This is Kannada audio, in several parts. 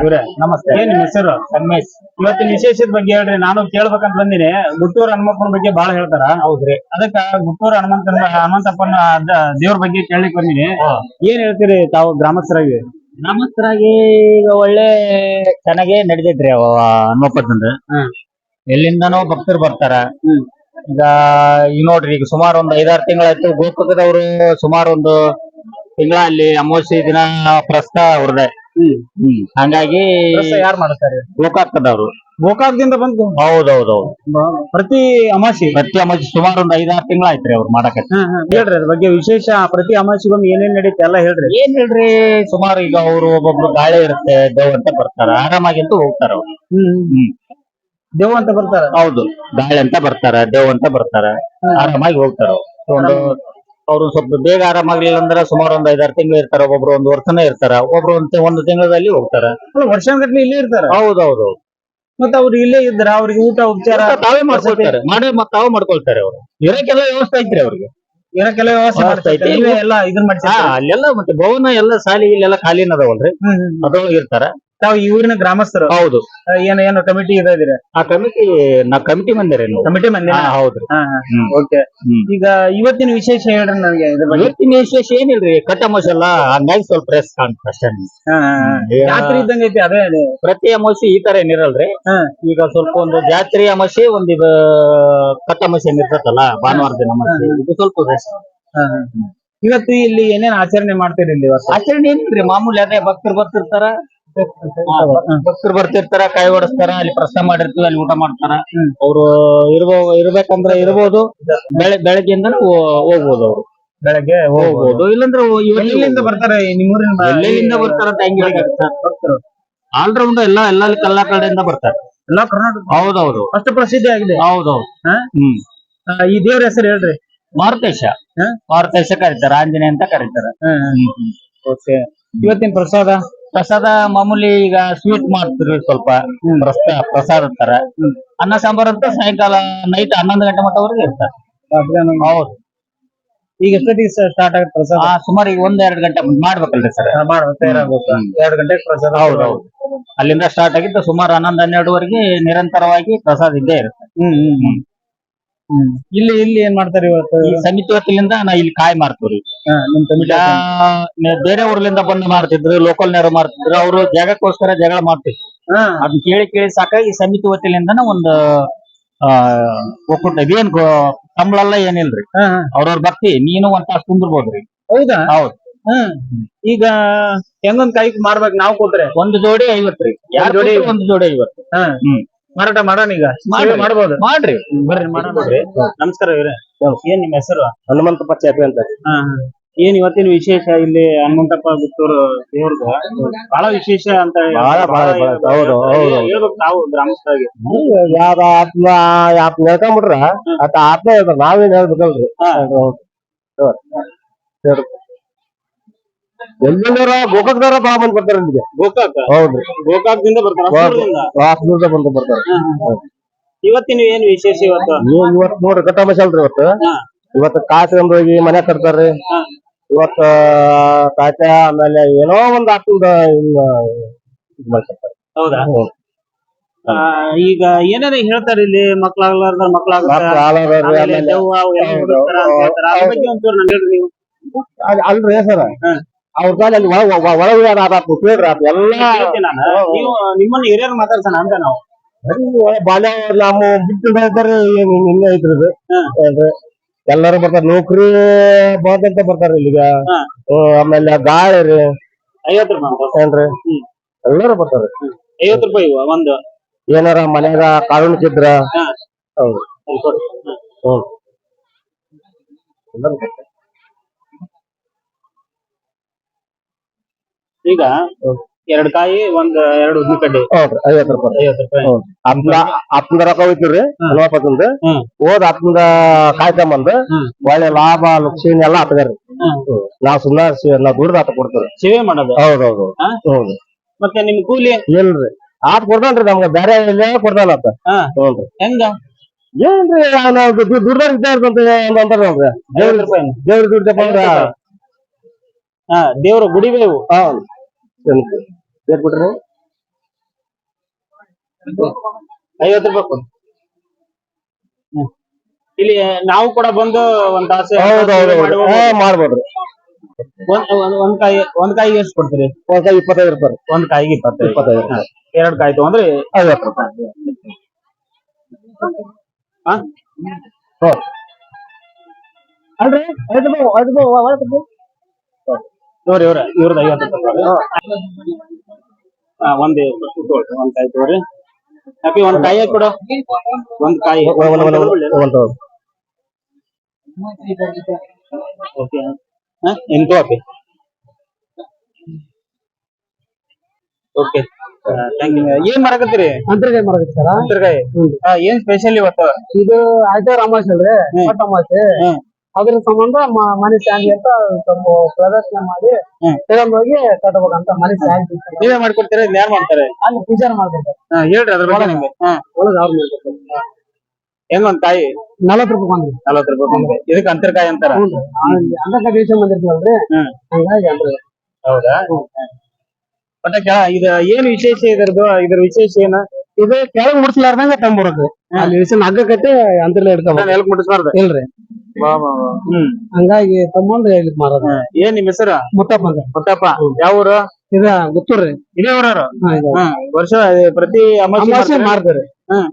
ಇವ್ರೆ ನಮಸ್ತೆ. ಏನ್ ಹೆಸರು? ಸನ್ಮೇಶ್ ಇವತ್ತಿನ ವಿಶೇಷದ ಬಗ್ಗೆ ಹೇಳ್ರಿ ನಾನು ಕೇಳ್ಬೇಕಂತ ಬಂದಿನಿ. ಗುಟ್ಟೂರ್ ಹನುಮಪ್ಪನ ಬಗ್ಗೆ ಬಹಳ ಹೇಳ್ತಾರ. ಹೌದ್ರಿ. ಅದಕ್ಕ ಗುಟ್ಟೂರ್ ಹನುಮಂತ ಹನುಮಂತಪ್ಪನ ದೇವ್ರ ಬಗ್ಗೆ ಕೇಳಲಿಕ್ ಬಂದಿನಿ. ಏನ್ ಹೇಳ್ತೀರಿ ತಾವು ಗ್ರಾಮಸ್ಥರಾಗಿ? ಗ್ರಾಮಸ್ಥರಾಗಿ ಈಗ ಒಳ್ಳೆ ಚೆನ್ನಾಗೆ ನಡೆದೈತ್ರಿ ಅವ ಹನುಮಪ್ಪಂದು ಹ್ಮ್. ಎಲ್ಲಿಂದನೋ ಭಕ್ತರು ಬರ್ತಾರ. ಈಗ ಈಗ ನೋಡ್ರಿ ಈಗ ಸುಮಾರು ಒಂದ್ ಐದಾರು ತಿಂಗಳಾಯ್ತು ಗೋಪಕದವ್ರು ಸುಮಾರು ಒಂದು ತಿಂಗಳ ಅಲ್ಲಿ ಅಮಾವಾಸ್ಯ ದಿನ ಪ್ರಸ್ತ ಅವ್ರದೇ. ಹಂಗಾಗಿ ಯಾರು ಮಾಡ್ತಾರೆ? ಗೋಕಾಕ್ತದವ್ರು ಗೋಕಾಕ್ದಿಂದ ಬಂದು ಹೌದೌದೌದು. ಪ್ರತಿ ಅಮಾಸಿ? ಪ್ರತಿ ಅಮಾಸಿ ಸುಮಾರು ಒಂದು ಐದಾರು ತಿಂಗಳಾಯ್ತ್ರಿ ಅವ್ರು ಮಾಡಕ ಹೇಳ್ರಿ ಅದ್ರ ಬಗ್ಗೆ ವಿಶೇಷ ಪ್ರತಿ ಅಮಾಸಿಗೊಮ್ಮೆ ಏನೇನ್ ನಡೀತೆ ಎಲ್ಲ ಹೇಳ್ರಿ. ಏನ್ ಹೇಳ್ರಿ ಸುಮಾರು ಈಗ ಅವರು ಒಬ್ಬೊಬ್ರು ಗಾಳಿ ಇರುತ್ತೆ ದೇವ್ ಅಂತ ಬರ್ತಾರ. ಆರಾಮಾಗಿ ಅಂತೂ ಹೋಗ್ತಾರ ಅವ್ರು. ಹ್ಮ್. ದೇವ್ ಅಂತ ಬರ್ತಾರ? ಹೌದು. ಗಾಳಿ ಅಂತ ಬರ್ತಾರ ದೇವ್ ಅಂತ ಬರ್ತಾರ. ಆರಾಮಾಗಿ ಹೋಗ್ತಾರ ಅವ್ರು. ಒಂದು ಅವ್ರು ಸ್ವಲ್ಪ ಬೇಗ ಆರಾಮಾಗ್ಲಿಲ್ಲ ಅಂದ್ರೆ ಸುಮಾರು ಒಂದ್ ಐದಾರು ತಿಂಗಳು ಇರ್ತಾರ ಒಬ್ಬೊಬ್ರು ಒಂದ್ ವರ್ಷನೇ ಇರ್ತಾರ. ಒಬ್ರು ಒಂದ್ ಒಂದು ತಿಂಗಳಲ್ಲಿ ಹೋಗ್ತಾರ. ವರ್ಷಗಟ್ಲೆ ಇಲ್ಲೇ ಇರ್ತಾರ? ಹೌದೌದು. ಮತ್ತೆ ಅವ್ರು ಇಲ್ಲೇ ಇದ್ರ ಅವ್ರಿಗೆ ಊಟ ಉಪಚಾರ? ತಾವೇ ಮಾಡ್ಕೊಳ್ತಾರೆ. ಮಾಡೇ ಮತ್ತೆ ತಾವೇ ಮಾಡ್ಕೊಳ್ತಾರೆ ಅವ್ರು. ಇರಕ್ಕೆಲ್ಲ ವ್ಯವಸ್ಥೆ ಐತ್ರಿ ಅವ್ರಿಗೆ. ಇರಕ್ಕೆಲ್ಲ ವ್ಯವಸ್ಥೆ ವ್ಯವಸ್ಥೆ ಐತಿ. ಮಾಡ್ತೈತೆ ನೀವೇ ಎಲ್ಲ ಇದನ್ ಹಾ ಮಾಡ್ತೀರಾ ಅಲ್ಲೆಲ್ಲ ಮತ್ತೆ ಭವನ ಎಲ್ಲ ಸಾಲಿ ಇಲ್ಲೆಲ್ಲ ಖಾಲಿನ ಅದಾವಲ್ರಿ ಅದ್ರೊಳಗೆ ಇರ್ತಾರ. ತಾವು ಈ ಊರಿನ ಗ್ರಾಮಸ್ಥರು. ಹೌದು. ಏನು ಏನ್ ಕಮಿಟಿ ಇದ್ದೀರಾ ಆ ಕಮಿಟಿ ನಾ ಕಮಿಟಿ ಮಂದಿರ ಕಮಿಟಿ ಮಂದಿ ಹಾ ಹೌದ್ರಿ ಓಕೆ ಈಗ ಇವತ್ತಿನ ವಿಶೇಷ ಹೇಳ್ರಿ ನನಗೆ ಇದ್ರ ಬಗ್ಗೆ. ಇವತ್ತಿನ ವಿಶೇಷ ಏನಿಲ್ರಿ? ಕಟ್ಟ ಮೋಸಲ್ಲ ಹಂಗಾಗಿ ಸ್ವಲ್ಪ ರೆಸ್ಟ್ ಕಾಣ್ತ ಅಷ್ಟೇ. ಜಾತ್ರೆ ಇದ್ದಂಗ ಐತಿ ಅದೇ. ಪ್ರತಿ ಅಮಾವಾಸ್ಯೆ ಈ ತರ ಏನಿರಲ್ರಿ. ಈಗ ಸ್ವಲ್ಪ ಒಂದು ಜಾತ್ರೆ ಅಮಾವಾಸ್ಯೆ ಒಂದ್ ಇದು ಕಟ್ಟಮೋಸೆ ಏನಿರ್ತತಲ್ಲ ಭಾನುವಾರ ದಿನ ಅಮಾವಾಸ್ಯೆ ಇದು ಸ್ವಲ್ಪ ಹಾ. ಇವತ್ತು ಇಲ್ಲಿ ಏನೇನ್ ಆಚರಣೆ ಮಾಡ್ತೀರಿ ಇಲ್ಲಿ ಆಚರಣೆ ಏನಿಲ್ರಿ? ಮಾಮೂಲಿ ಅದೇ ಭಕ್ತರು ಬರ್ತಿರ್ತಾರ. ಭಕ್ತರು ಬರ್ತಿರ್ತಾರ ಕೈ ಓಡಿಸ್ತಾರ ಅಲ್ಲಿ ಪ್ರಸಾದ ಮಾಡಿರ್ತೀವಿ ಅಲ್ಲಿ ಊಟ ಮಾಡ್ತಾರ. ಅವ್ರು ಇರ್ಬೋ ಇರ್ಬೇಕಂದ್ರ ಇರ್ಬೋದು ಬೆಳೆ ಬೆಳಗ್ಗೆಯಿಂದ ಹೋಗ್ಬೋದು ಅವ್ರು. ಬೆಳಗ್ಗೆ ಹೋಗ್ಬೋದು. ಇಲ್ಲಂದ್ರೆ ಎಲ್ಲಿಂದ ಬರ್ತಾರೆ ಬ- ಎಲ್ಲೆಲ್ಲಿಂದ ಬರ್ತಾರ ಅಂತ ಹೆಂಗ್ ಆಲ್ರೌಂಡ್ ಎಲ್ಲ ಎಲ್ಲ ಕಲ್ಲಾ ಕಡೆಯಿಂದ ಬರ್ತಾರೆ. ಎಲ್ಲಾ ಕರ್ನಾಟಕ ಹೌದೌದು. ಅಷ್ಟು ಪ್ರಸಿದ್ಧಿ ಆಗಿದೆ. ಹೌದೌದು? ಹ್ಮ್. ಈ ದೇವ್ರ ಹೆಸರು ಹೇಳ್ರಿ. ಮಾರುತೇಶ? ಮಾರುತೇಶ ಕರೀತಾರ ಆಂಜನೇಯ ಅಂತ ಕರೀತಾರ. ಓಕೆ ಇವತ್ತಿನ ಪ್ರಸಾದ? ಪ್ರಸಾದ ಮಾಮೂಲಿ ಈಗ ಸ್ವೀಟ್ ಮಾಡ್ತೀವಿ ಸ್ವಲ್ಪ. ರಸ್ತೆ ಪ್ರಸಾದ ತರ. ಅನ್ನ ಸಾಂಬಾರ್ ಅಂತ ಸಾಯಂಕಾಲ ನೈಟ್ ಹನ್ನೊಂದು ಗಂಟೆ ಮಟ್ಟವರೆಗೆ ಇರ್ತಾರೆ. ಹೌದು. ಈಗ ಎಷ್ಟೊತ್ತಿಗೆ ಸ್ಟಾರ್ಟ್ ಆಗುತ್ತೆ ಪ್ರಸಾದ? ಸುಮಾರು ಈಗ ಒಂದ್ ಎರಡ್ ಗಂಟೆ ಮಾಡ್ಬೇಕಲ್ರಿ ಸರ್. ಎರಡು ಗಂಟೆ ಪ್ರಸಾದ ಹೌದು ಹೌದು. ಅಲ್ಲಿಂದ ಸ್ಟಾರ್ಟ್ ಆಗಿದ್ದು ಸುಮಾರು ಹನ್ನೊಂದು ಹನ್ನೆರಡುವರೆಗೆ ನಿರಂತರವಾಗಿ ಪ್ರಸಾದ ಇದ್ದೇ ಇರುತ್ತೆ. ಹ್ಮ್ ಹ್ಮ್. ಇಲ್ಲಿ ಇಲ್ಲಿ ಏನ್ ಮಾಡ್ತಾರೆ ಇವತ್ತು? ಈ ಸಮಿತಿ ವತಿಯಿಂದ ನಾ ಇಲ್ಲಿ ಕಾಯಿ ಮಾರ್ತೀವ್ರಿ. ಹಾ, ನಿಮ್ ಈಗ ಕಮಿಟಿ ನೆ- ಬೇರೆ ಊರ್ಲಿಂದ ಬಂದು ಮಾಡ್ತಿದ್ರು ಲೋಕಲ್ ನೇರ ಮಾಡ್ತಿದ್ರು ಅವರು ಜಾಗಕ್ಕೋಸ್ಕರ ಜಗಳ ಮಾಡ್ತಿದ್ರು ಹಾ. ಕೇಳಿ ಕೇಳಿ ಕೇಳಿ ಸಾಕಾಗಿ ಸಮಿತಿ ವತಿಲಿಂದನ ಒಂದು ಆ ಒಕ್ಕೂಟ ಇದೇನ್ ಎಲ್ಲ ಏನಿಲ್ರಿ. ಹಾ, ಹಾ. ಅವ್ರವ್ರ ಭಕ್ತಿ ನೀನು ಒಂದ್ ತಾಸು ಕುಂದ್ರಬೋದ್ರಿ. ಹೌದಾ? ಹೌದು. ಹ್ಮ್ ಈಗ ಹೆಂಗೊಂದ್ ಕೈ ಮಾರ್ಬೇಕು ನಾವು ಕೊಟ್ರೆ ಒಂದು ಜೋಡಿ ಐವತ್ರಿ. ಯಾರ್ ಜೋಡಿ ಜೋಡಿ ಒಂದು ಜೋಡಿ ಐವತ್ತು. ಹಾ. ಹ್ಮ್. ಮಾರಾಟ ಮಾಡೋಣ ಈಗ. ಮಾಡ್ರಿ. ಸೇವೆ ಮಾಡ್ಬೋದು. ಮಾಡ್ರಿ. ಬರ್ರಿ ಮಾಡ್ರಿ ನೋಡ್ರಿ ನಮಸ್ಕಾರ ಇವ್ರೆ ಏನ್ ನಿಮ್ಮ ಹೆಸರು? ಹನುಮಂತಪ್ಪ ಚಾಪಿ ಅಂತ. ಏನ್ ಇವತ್ತಿನ ವಿಶೇಷ ಇಲ್ಲಿ ಹನುಮಂತಪ್ಪ ಗುತ್ತೂರು ದೇವ್ರದ್ದು ಬಹಳ ವಿಶೇಷ ಅಂತ ಬಹಳ, ಬಹಳ, ಬಹಳ. ಹೌದು, ಹೌದು. ಹೇಳ್ಬೇಕು ನಾವು ಗ್ರಾಮಸ್ಥರಾಗಿ. ಯಾವ್ದ ಆತ್ಮ ಆತ್ಮ ಹೇಳ್ಕೊಂಬಿಟ್ರ? ಆತ ಆತ್ಮ ಹೇಳ್ತಾರ ನಾವೇನ್ ಹೇಳ್ಬೇಕಲ್ರಿ? ಹಾ. ಎಲ್ಲಿಂದರ ಗೋಕಾಕ್ದಾರ ಬಾ ಬಂದ್ ಬರ್ತಾರ ನಿಮಗೆ ಗೋಕಾಕ್? ಹೌದ್ರಿ. ಗೋಕಾಕ್ದಿಂದ ಬರ್ತಾರ ಹಸುರದಿಂದ. ವಾಸನೂರ್ದ ಬಂದು ಬರ್ತಾರ. ಇವತ್ತಿನ ಏನ್ ವಿಶೇಷ ಇವತ್ತು? ಇವ್- ಇವತ್ ನೋಡ್ರಿ ಕಟ್ಟ ಅಲ್ರಿ ಇವತ್ತು. ಇವತ್ತು ಹೋಗಿ ಮನೆ ಕಟ್ತಾರ್ರಿ. ಹಾ. ಇವತ್ತ ಕಾಚ ಆಮೇಲೆ ಏನೋ ಒಂದ್ ಆಗ್ತದ ಹಿಂಗ ಇದ್ ಹೌದಾ? ಈಗ ಏನಾರ ಹೇಳ್ತಾರೆ ಇಲ್ಲಿ ಮಕ್ಳಾಗ್ಲಾರ್ದ ನೀವು. ಅಲ್ರಿ ಸರ್. ಅವ್ರ ಕಾಲಲ್ಲಿ ಕೇಳ್ರಿ ಆತು ಎಲ್ಲ ನೀವು ನಿಮ್ಮನ್ನ ಹಿರಿಯರ್ ಮಾತಾಡ್ಸೋಣ ಅಂತ ನಾವು. ಬಾಲ್ಯ ನಮ್ಮ ಬಿಟ್ಟು ಇದ್ದಾರೆ ಹಿಂಗ ಐತ್ರಿ ಎಲ್ಲಾರು ಬರ್ತಾರ. ನೌಕರಿ ಬಂದಂತ ಬರ್ತಾರ ಇಲ್ಲಿಗ. ಆಮೇಲೆ ಗಾಳಿ ರೀ. ಐವತ್ತು ರೂಪಾಯಿ ಏನ್ರಿ. ಎಲ್ಲಾರು ಬರ್ತಾರ. ಐವತ್ತು ರೂಪಾಯಿ ಒಂದು. ಏನಾರ ಮನ್ಯಾಗ ಕಾನೂನು ಹಾ. ಹೌದು. ಹ್ಮ್. ಎಲ್ಲಾರು ಬರ್ತಾರ. ಈಗ ಎರಡ್ ಕಾಯಿ ಒಂದ್ ಎರಡು ಉದ್ದಿನಕಡ್ಡಿ. ಹೌದ್ರಿ ಐವತ್ತು ರೂಪಾಯಿ. ಐವತ್ತು ರೂಪಾಯಿ. ಅಪ್ನ ಅಪ್ಪಂದ ರೊಕ್ಕ ಹೋಯ್ತಿವ್ರಿ ಹನುಮಪ್ಪಂದ ಹೋದ ಹೋದ್ ಅಪ್ಪಂದ ಕಾಯ್ಕೊಂಬಂದು ಹ್ಮ್. ಒಳ್ಳೆ ಲಾಭ ಲುಕ್ಷಿನ್ ಎಲ್ಲಾ ಹತ್ತಗಾರಿ. ನಾವ್ ಸುಮ್ಮನೆ ನಾವ್ ದುಡ್ದು ಆತ ಕೊಡ್ತೀವಿ ಸೇವೆ ಮಾಡೋದು? ಹೌದ್ ಹೌದ್ ಹೌದು. ಮತ್ತೆ ನಿಮ್ ಕೂಲಿ? ಇಲ್ರಿ. ಆತ್ ಕೊಡ್ತಾನ್ರಿ ನಮ್ಗ. ಬೇರೆ ಇಲ್ಲೇ ಕೊಡ್ತಾನ ಆತ. ಹಾ. ಹ್ಞೂನ್ರಿ ಹೆಂಗ? ಏನ್ರಿ ನಾವು ದುಡ್ದಾರ ಇದ್ದ ಇರ್ತಂತ ಅಂತಾರ ನೋಡ್ರಿ. ದೇವ್ರ ದುಡ್ಡಪ್ಪ ಅಂದ್ರ ಹಾ ದೇವ್ರ ಗುಡಿ ಬೇವು. ಹಾ ಏನ್ ಬಿಟ್ರಿ ಐವತ್ತು ರೂಪಾಯಿ ಕೊಡಿ. ಇಲ್ಲಿ ನಾವು ಕೂಡ ಬಂದು ಒಂದ್ ತಾಸು ಮಾಡ್ಬೋದ್ರಿ ಒಂದ್ ಕಾಯಿ ಒಂದ್ ಕಾಯಿಗೆ ಎಷ್ಟು ಕೊಡ್ತೀರಿ? ಒಂದ್ ಕಾಯಿ ಇಪ್ಪತ್ತೈದು ರೂಪಾಯಿ. ಒಂದ್ ಕಾಯಿಗೆ ಇಪ್ಪತ್ತೈದು. ಇಪ್ಪತ್ತೈದು. ಎರಡ್ ಕಾಯಿ ತಗೊಂಡ್ರಿ ಐವತ್ತು ರೂಪಾಯಿ. ಅಲ್ರಿ? ಐದು ರೂಪಾಯಿ ಐದು ರೂಪಾಯಿ. ಕೊಡ್ರಿ. ಇವ್ರ ಇವ್ರ ಇವ್ರದ್ದು ಐವತ್ತು ರೂಪಾಯಿ ಒಂದ್ ಒಂದ್ ಕಾಯಿ ತಗೋರಿ ಅಪ್ಪಿ ಒಂದ್ ಕಾಯಿ ಕೂಡ ಒಂದ್ ಕಾಯಿ ಓಕೆ ಎಂಟು ಅಪ್ಪಿ ಓಕೆ ಏನ್ ಮಾಡಕತ್ತೀರಿ ಅಂತರ್ಗಾಯಿ ಮಾಡಕತ್ತಿ ಸರ ಅಂತರ್ಗಾಯಿ ಏನ್ ಸ್ಪೆಷಲ್ ಇವತ್ತು ಇದು ಆಯ್ತಾರ ಅಮಾಸೆ ಅಲ್ರಿ ಅಮಾಸೆ. ಅದ್ರ ಸಂಬಂಧ ಮನೆ ಶಾಂತಿ ಅಂತ ಸ್ವಲ್ಪ ಪ್ರದರ್ಶನ ಮಾಡಿ. ತಗೊಂಡೋಗಿ ಕಟ್ಟಬೇಕಂತ ಮನೆ ಶಾಂತಿ ನೀವೇ ಮಾಡ್ಕೊಡ್ತೀರಾ ಇದ್ ಯಾರು ಮಾಡ್ತಾರೆ? ಅಲ್ಲಿ ಪೂಜಾರ ಮಾಡ್ಬೇಕು. ಹೇಳ್ರಿ ಅದ್ರ ಬಗ್ಗೆ ನಿಮ್ಗೆ. ಒಳಗೆ ಅವ್ರು ಮಾಡ್ಬೇಕು. ಹೆಂಗ್ ಕಾಯಿ ನಲವತ್ತು ರೂಪಾಯಿ ಬಂದ್ರಿ ನಲವತ್ತು ರೂಪಾಯಿ ಬಂದ್ರಿ ಇದಕ್ಕೆ ಅಂತರ್ಕಾಯಿ ಅಂತಾರ? ಅಂತರ್ಕಾಯಿ ದೇಶ ಬಂದಿರ್ತೀವಲ್ರಿ? ಹಂಗಾಗಿ ಅಂದ್ರೆ ಹೌದಾ? ಬಟ್ ಇದ ಏನ್ ವಿಶೇಷ ಇದರದು ಇದ್ರ ವಿಶೇಷ ಏನ? ಇದು ಕೆಳಗ್ ಮುಡ್ಸ್ಲಾರ್ದಂಗ ತಂಬರ್ಬೇಕ್ರಿ ಅಲ್ಲಿ ಹಗ್ಗ ಕಟ್ಟಿ ಅಂತರ್ಲೆ ಇಡ್ತಾವ ನಾನು ಎಲ್ಕ್ ಇಲ್ರಿ. ಹ್ಮ್. ಹಂಗಾಗಿ ತಮ್ಮಂದ್ರೆ ಹೇಳಿದ್ ಮಾರದ ಏನ್ ನಿಮ್ ಹೆಸರ? ಮುತ್ತಪ್ಪ ಅಂತ. ಮುತ್ತಪ್ಪ. ಯಾವ ಊರು ಇದ ಗೊತ್ತೂರ್ರಿ ಇದೇ ಊರವ್ರು? ಹಾ, ಇದು. ಹ್ಮ್ ವರ್ಷ ಪ್ರತಿ ಅಮಾವಾಸ್ಯೆ ಅಮಾವಾಸ್ಯೆ ಮಾಡ್ತೀರಾ? ಹ್ಮ್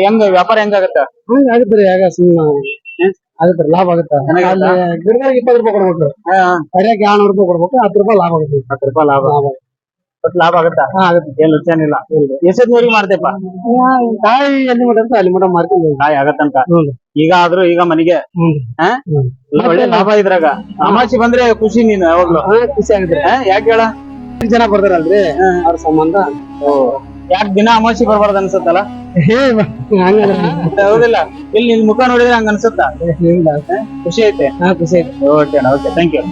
ಹೆಂಗ್ ವ್ಯಾಪಾರ ಹೆಂಗಾಗತ್ತ ಹಂಗ ಆಗತ್ರಿ ಆಗ ಸುಮ್ಮನೆ ಆಗತ್ರಿ ಲಾಭ ಆಗತ್ತ? ಅಲ್ಲಿ ಗಿಡಗಳಿಗೆ ಇಪ್ಪತ್ತು ರೂಪಾಯಿ ಕೊಡ್ಬೇಕು. ಕರಿಯಾಗಿ ಆರ್ನೂರು ರೂಪಾಯಿ ಕೊಡ್ಬೇಕು ಹತ್ತು ರೂಪಾಯಿ ಲಾಭ ಆಗುತ್ತೆ. ಹತ್ತು ರೂಪಾಯಿ ಲಾಭ. ಲಾಭ ಮತ್ತ್ ಲಾಭ ಆಗತ್ತ? ಹಾ ಆಗತ್ತೆ. ಏನ್ ಲಕ್ಷಣ ಇಲ್ಲ? ಎಷ್ಟೊತ್ತಿನವರೆಗೆ ಮಾಡ್ತೇಪ್ಪ ಕಾಯಿ ಎಲ್ಲಿ ಮಟ ಅಂತ ಅಲ್ಲಿ ಮಟ ಮಾರ್ಕೊಂಡು ಕಾಯಿ ಆಗತ್ತಂತ? ಹ್ಞೂ ಈಗ ಆದ್ರೂ ಈಗ ಮನೆಗೆ ಹಾ? ಒಳ್ಳೆ ಲಾಭ ಇದ್ರಾಗ. ಅಮಾಸಿ ಬಂದ್ರೆ ಖುಷಿ ನೀನು ಯಾವಾಗ್ಲೂ. ಹಾ ಖುಷಿ ಆಗಿದ್ರೆ ಹಾ? ಯಾಕೆ ಹೇಳ? ಎಷ್ಟು ಜನ ಬರ್ತಾರಲ್ರಿ? ಅವ್ರ ಸಂಬಂಧ? ಯಾಕೆ ದಿನ ಅಮಾಸಿ ಬರ್ಬಾರ್ದು ಅನ್ಸುತ್ತಲ್ಲ? ಹೇ ಹಂಗಂದ್ರೆ ಹೌದಿಲ್ಲ. ಇಲ್ಲಿ ನಿನ್ ಮುಖ ನೋಡಿದ್ರೆ ಹಂಗ ಅನ್ಸುತ್ತಾ ಖುಷಿ ಐತೆ. ಹಾ ಖುಷಿ ಐತೆ. Okay okay. Thank you